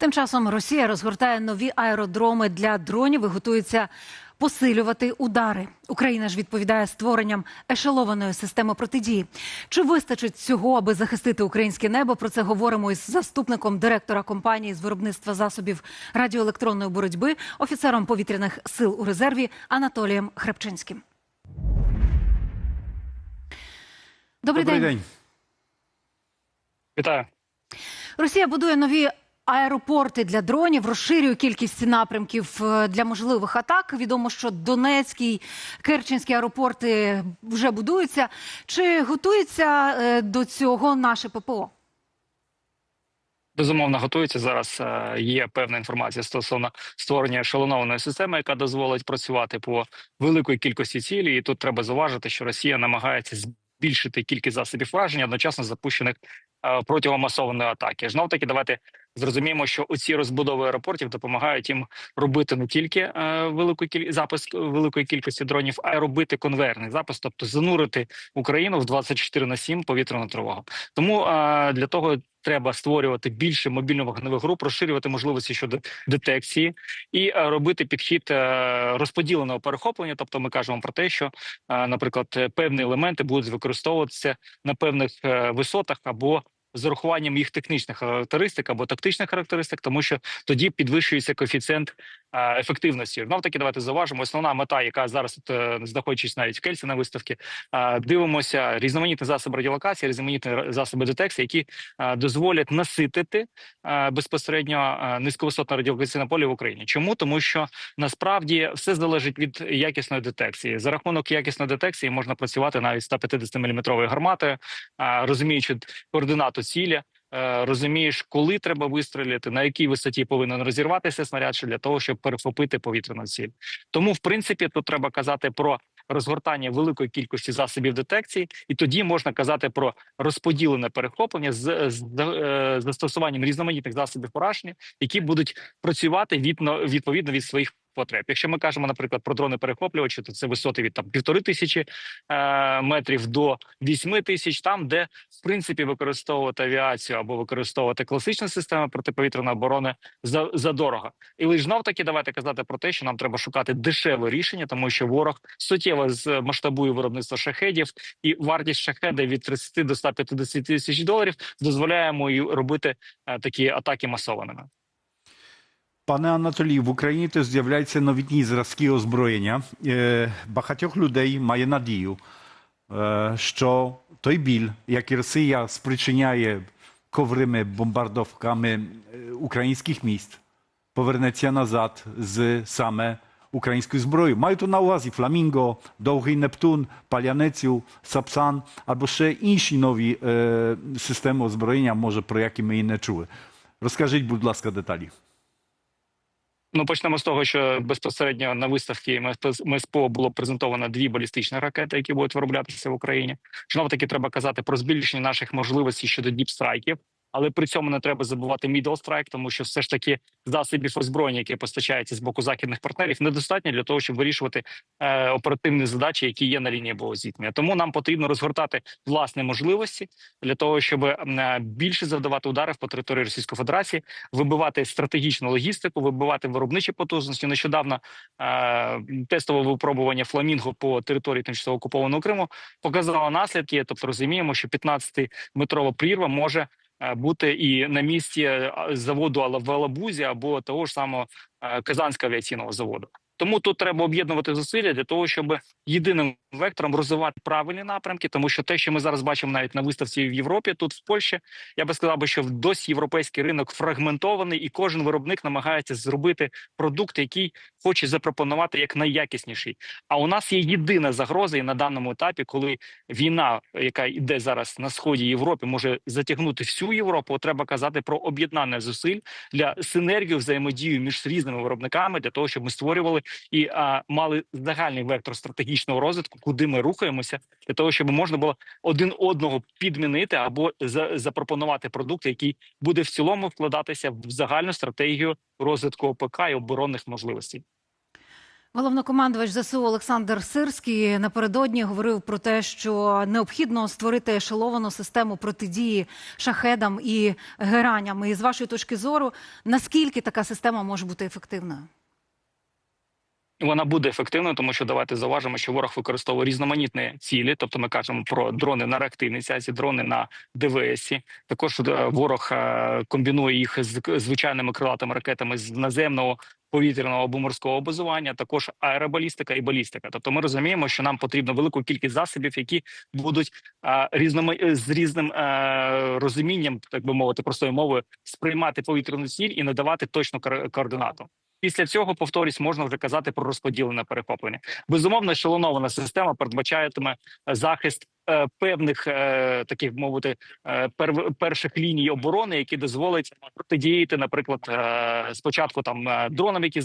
Тим часом Росія розгортає нові аеродроми для дронів і готується посилювати удари. Україна ж відповідає створенням ешелованої системи протидії. Чи вистачить цього, аби захистити українське небо? Про це говоримо із заступником директора компанії з виробництва засобів радіоелектронної боротьби, офіцером повітряних сил у резерві Анатолієм Хребчинським. Добрий, Добрий день. день. Вітаю. Росія будує нові аеропорти для дронів, розширює кількість напрямків е, для можливих атак. Відомо, що Донецький, Керченський аеропорти вже будуються. Чи готується е, до цього наше ППО? Безумовно, готується зараз. е, Є певна інформація стосовно створення ешелонованої системи, яка дозволить працювати по великої кількості цілі. І тут треба зауважити, що Росія намагається збільшити кількість засобів враження, одночасно запущених е, протягом масованої атаки. Знов таки, давайте зрозуміємо, що оці розбудови аеропортів допомагають їм робити не тільки е, велику кіль... запис великої кількості дронів, а й робити конвейерний запис, тобто занурити Україну в 24 на 7 повітряну тривогу. Тому е, для того треба створювати більше мобільно-вогневих груп, розширювати можливості щодо детекції і е, робити підхід е, розподіленого перехоплення. Тобто, ми кажемо про те, що, е, наприклад, певні елементи будуть використовуватися на певних висотах або з урахуванням їх технічних характеристик або тактичних характеристик, тому що тоді підвищується коефіцієнт ефективності. Знов таки, давайте зауважимо. Основна мета, яка зараз е, знаходячись навіть в Кельці на виставці, е, дивимося різноманітні засоби радіолокації, різноманітні засоби детекції, які е, дозволять наситити е, безпосередньо е, низьковисотне радіолокаційне поле в Україні. Чому тому, що насправді все залежить від якісної детекції. За рахунок якісної детекції можна працювати навіть 150 мм гарматою, е, розуміючи координату цілі. Е, Розумієш, коли треба вистрілити, на якій висоті повинен розірватися снаряд для того, щоб перехопити повітряну ціль. Тому, в принципі, тут треба казати про розгортання великої кількості засобів детекції, і тоді можна казати про розподілене перехоплення з, з е, застосуванням різноманітних засобів пораження, які будуть працювати відно відповідно від своїх потреб. Якщо ми кажемо, наприклад, про дрони перехоплювачі, то це висоти від там півтори тисячі е, метрів до вісьми тисяч, там де в принципі використовувати авіацію або використовувати класичну систему протиповітряної оборони за задорого. І лише знов таки давайте казати про те, що нам треба шукати дешеве рішення, тому що ворог суттєво змасштабує виробництво шахедів, і вартість шахеда від 30 до 150 тисяч доларів дозволяє йому і робити е, такі атаки масованими. Пане Анатолію, в Україні теж з'являються новітні зразки озброєння. Е, Багатьох людей має надію, е, що той біль, який Росія спричиняє коврими бомбардовками е, українських міст, повернеться назад з саме українською зброєю. Маю тут на увазі Фламінго, Довгий Нептун, Палянецю, Сапсан або ще інші нові е, системи озброєння, може, про які ми і не чули. Розкажіть, будь ласка, деталі. Ну, почнемо з того, що безпосередньо на виставці МСП МСПО було презентовано дві балістичні ракети, які будуть вироблятися в Україні. Знову таки треба казати про збільшення наших можливостей щодо діпстрайків, але при цьому не треба забувати middle strike, тому що все ж таки засобів озброєння, які постачаються з боку західних партнерів, недостатньо для того, щоб вирішувати е, оперативні задачі, які є на лінії бойового зіткнення. Тому нам потрібно розгортати власні можливості для того, щоб е, більше завдавати ударів по території Російської Федерації, вибивати стратегічну логістику, вибивати виробничі потужності. Нещодавно е, тестове випробування фламінго по території тимчасово окупованого Криму показало наслідки. Тобто розуміємо, що 15-метрова прірва може бути і на місці е, заводу в Алабузі або того ж самого е, Казанського авіаційного заводу. Тому тут треба об'єднувати зусилля для того, щоб єдиним вектором розвивати правильні напрямки, тому що те, що ми зараз бачимо навіть на виставці в Європі, тут в Польщі, я би сказав би, що досі європейський ринок фрагментований, і кожен виробник намагається зробити продукт, який хоче запропонувати як найякісніший. А у нас є єдина загроза, і на даному етапі, коли війна, яка йде зараз на сході Європи, може затягнути всю Європу. Треба казати про об'єднання зусиль для синергію взаємодію між різними виробниками для того, щоб ми створювали і а, мали загальний вектор стратегічного розвитку, куди ми рухаємося, для того, щоб можна було один одного підмінити або за, запропонувати продукт, який буде в цілому вкладатися в загальну стратегію розвитку ОПК і оборонних можливостей. Головнокомандувач ЗСУ Олександр Сирський напередодні говорив про те, що необхідно створити ешеловану систему протидії шахедам і гераням. І з вашої точки зору, наскільки така система може бути ефективною? Вона буде ефективною, тому що давайте зауважимо, що ворог використовує різноманітні цілі. Тобто, ми кажемо про дрони на реактивній сясі, дрони на ДВС. Також е, ворог е, комбінує їх з звичайними крилатими ракетами з наземного. Повітряного або морського базування, також аеробалістика і балістика. Тобто, ми розуміємо, що нам потрібно велику кількість засобів, які будуть е, з різним розумінням, так би мовити, простою мовою, сприймати повітряну ціль і надавати точну координату. Після цього, повторюсь, можна вже казати про розподілене перехоплення. Безумовно, шалонована система передбачатиме захист е, певних е, таких мовити е, перших ліній оборони, які дозволять протидіяти, наприклад, е, спочатку там е, дронам, які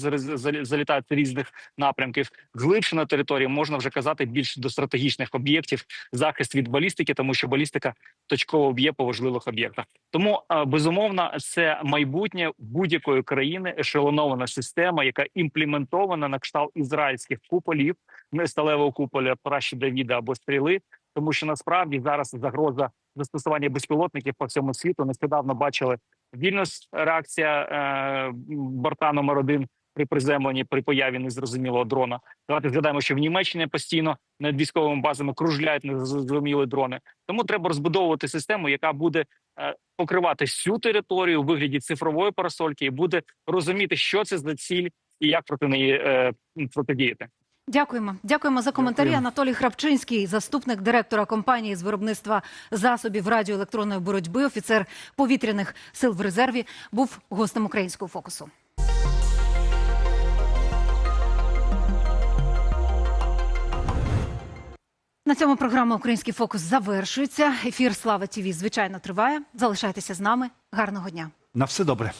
залітають з різних напрямків, глибше на території можна вже казати більш до стратегічних об'єктів, захист від балістики, тому що балістика точково б'є по важливих об'єктах. Тому е, безумовно, це майбутнє будь-якої країни ешелонована система, яка імплементована на кшталт ізраїльських куполів, не сталевого куполя пращі Давіда або стріли. Тому що насправді зараз загроза застосування безпілотників по всьому світу. Нещодавно бачили Вільнюс реакція е, борта номер один при приземленні при появі незрозумілого дрона. Давайте згадаємо, що в Німеччині постійно над військовими базами кружляють незрозумілі дрони. Тому треба розбудовувати систему, яка буде е, покривати всю територію у вигляді цифрової парасольки, і буде розуміти, що це за ціль і як проти неї е, протидіяти. Дякуємо. Дякуємо за коментарі. Дякую. Анатолій Храпчинський, заступник директора компанії з виробництва засобів радіоелектронної боротьби, офіцер повітряних сил в резерві, був гостем українського фокусу. На цьому програма Український фокус завершується. Ефір Слава ТІВІ, звичайно, триває. Залишайтеся з нами. Гарного дня. Na все dobre.